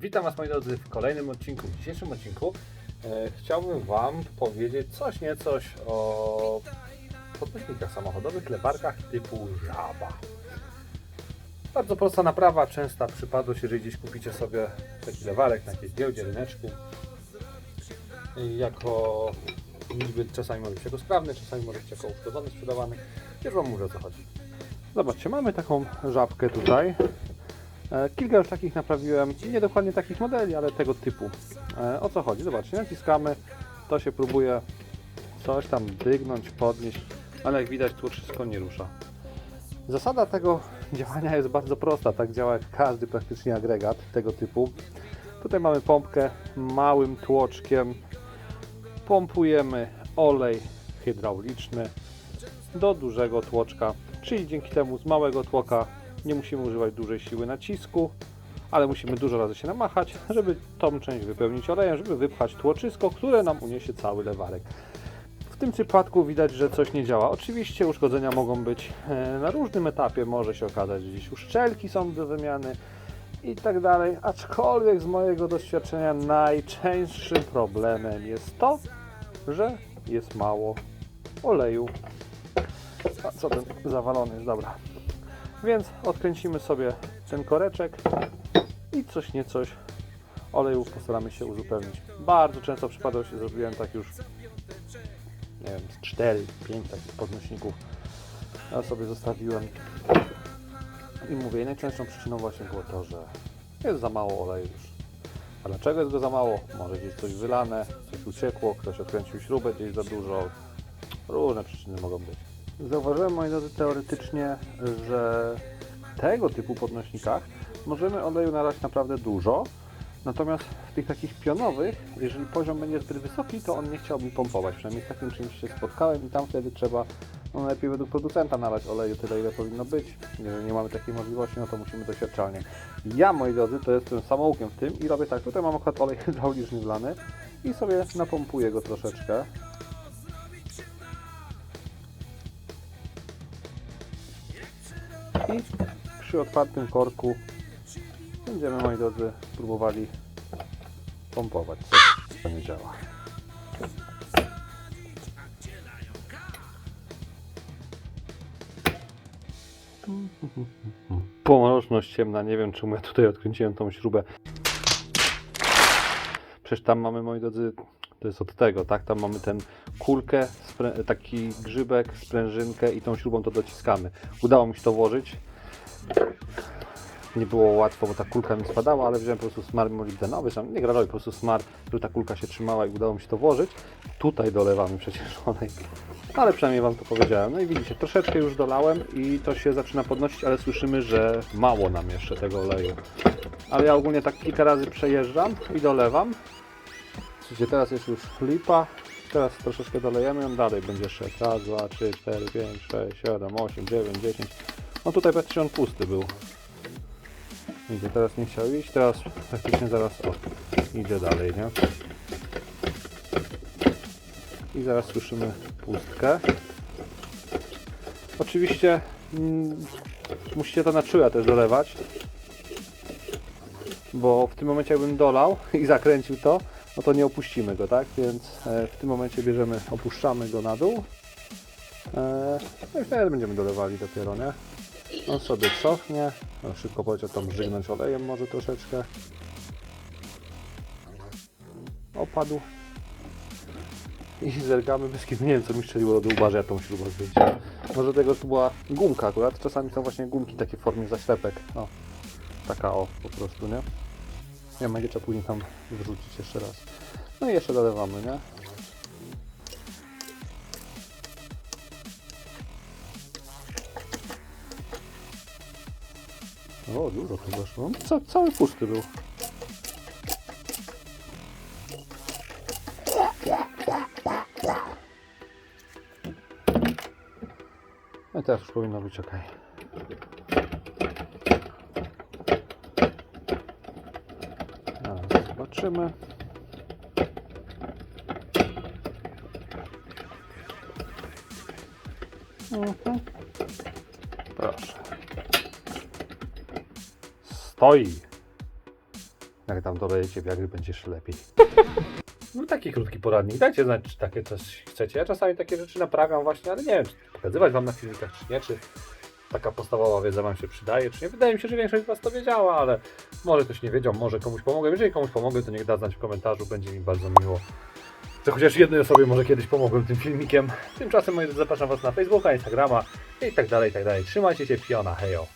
Witam Was moi drodzy w kolejnym odcinku. W dzisiejszym odcinku e, chciałbym Wam powiedzieć coś niecoś o podnośnikach samochodowych, lewarkach typu żaba. Bardzo prosta naprawa, częsta przypadłość, jeżeli gdzieś kupicie sobie taki lewarek na jakiejś giełdzie, ryneczku. I Jako niby czasami może być jako sprawny, czasami może być jako uszkodzony, sprzedawany. Już Wam mówię o co chodzi. Zobaczcie, mamy taką żabkę tutaj. E, Kilka już takich naprawiłem, nie dokładnie takich modeli, ale tego typu. E, O co chodzi? Zobaczcie, naciskamy, to się próbuje coś tam dygnąć, podnieść, ale jak widać tu wszystko nie rusza. Zasada tego działania jest bardzo prosta, tak działa jak każdy praktycznie agregat tego typu. Tutaj mamy pompkę małym tłoczkiem, pompujemy olej hydrauliczny do dużego tłoczka, czyli dzięki temu z małego tłoka nie musimy używać dużej siły nacisku, ale musimy dużo razy się namachać, żeby tą część wypełnić olejem, żeby wypchać tłoczysko, które nam uniesie cały lewarek. W tym przypadku widać, że coś nie działa. Oczywiście uszkodzenia mogą być e, na różnym etapie, może się okazać, że gdzieś uszczelki są do wymiany i tak dalej, aczkolwiek z mojego doświadczenia najczęstszym problemem jest to, że jest mało oleju. A co ten zawalony jest? Dobra. Więc odkręcimy sobie ten koreczek i coś niecoś oleju postaramy się uzupełnić. Bardzo często przypadło się zrobiłem tak już nie wiem, z 4, 5 takich podnośników. Ja sobie zostawiłem i mówię, najczęstszą przyczyną właśnie było to, że jest za mało oleju już. A dlaczego jest go za mało? Może gdzieś coś wylane, coś uciekło, ktoś odkręcił śrubę gdzieś za dużo. Różne przyczyny mogą być. Zauważyłem, moi drodzy, teoretycznie, że w tego typu podnośnikach możemy oleju nalać naprawdę dużo, natomiast w tych takich pionowych, jeżeli poziom będzie zbyt wysoki, to on nie chciał mi pompować. Przynajmniej z takim czymś się spotkałem i tam wtedy trzeba no najlepiej według producenta nalać oleju tyle, ile powinno być. Jeżeli nie mamy takiej możliwości, no to musimy doświadczalnie. Ja, moi drodzy, to jestem samoukiem w tym i robię tak. Tutaj mam akurat olej hydrauliczny wlany i sobie napompuję go troszeczkę. I przy otwartym korku będziemy, moi drodzy, próbowali pompować. To nie działa. Pomoroczność ciemna, nie wiem czemu ja tutaj odkręciłem tą śrubę. Przecież tam mamy, moi drodzy, to jest od tego, tak? Tam mamy ten kulkę, taki grzybek, sprężynkę i tą śrubą to dociskamy. Udało mi się to włożyć. Nie było łatwo, bo ta kulka mi spadała, ale wziąłem po prostu smar molibdenowy, sam nie gradowy, po prostu smar, żeby ta kulka się trzymała i udało mi się to włożyć. Tutaj dolewamy przecież olej. Ale przynajmniej Wam to powiedziałem. No i widzicie, troszeczkę już dolałem i to się zaczyna podnosić, ale słyszymy, że mało nam jeszcze tego oleju. Ale ja ogólnie tak kilka razy przejeżdżam i dolewam. Słuchajcie, teraz jest już lipa. Teraz troszeczkę dolejemy, on dalej będzie szedł. Raz, dwa, trzy, cztery, pięć, sześć, siedem, osiem, dziewięć, dziesięć. No tutaj praktycznie on pusty był. Idzie, teraz nie chciał iść, teraz praktycznie zaraz o, idzie dalej, nie? I zaraz słyszymy pustkę. Oczywiście mm, musicie to na czuja też dolewać, bo w tym momencie jakbym dolał i zakręcił to, no to nie opuścimy go, tak? Więc e, w tym momencie bierzemy, opuszczamy go na dół. E, no i wtedy będziemy dolewali dopiero, nie? On sobie cofnie. No, szybko powiedział tam żygnąć olejem może troszeczkę. Opadł. I bez kiedy nie wiem co mi strzeliło do łba, że ja tą śrubę zdjęciłem. Może tego tu była gumka akurat. Czasami są właśnie gumki takie w formie zaślepek. O, taka o po prostu, nie? Będzie trzeba później tam wrzucić jeszcze raz. No i jeszcze dolewamy, nie? O, dużo to weszło. Ca cały pusty był. No i teraz już powinno być ok. Zaraz zobaczymy. Mhm. Proszę. Stoi. Jak tam dolejecie wiagry, będzie jeszcze lepiej. No taki krótki poradnik. Dajcie znać, czy takie coś chcecie. Ja czasami takie rzeczy naprawiam właśnie, ale nie wiem, czy pokazywać wam na filmikach, czy nie, czy taka podstawowa wiedza wam się przydaje, czy nie. Wydaje mi się, że większość z was to wiedziała, ale może ktoś nie wiedział, może komuś pomogę. Jeżeli komuś pomogę, to niech da znać w komentarzu, będzie mi bardzo miło. Że chociaż jednej osobie może kiedyś pomogłem tym filmikiem. Tymczasem moi drodzy, zapraszam was na Facebooka, Instagrama i tak dalej, i tak dalej. Trzymajcie się, Fiona, hejo.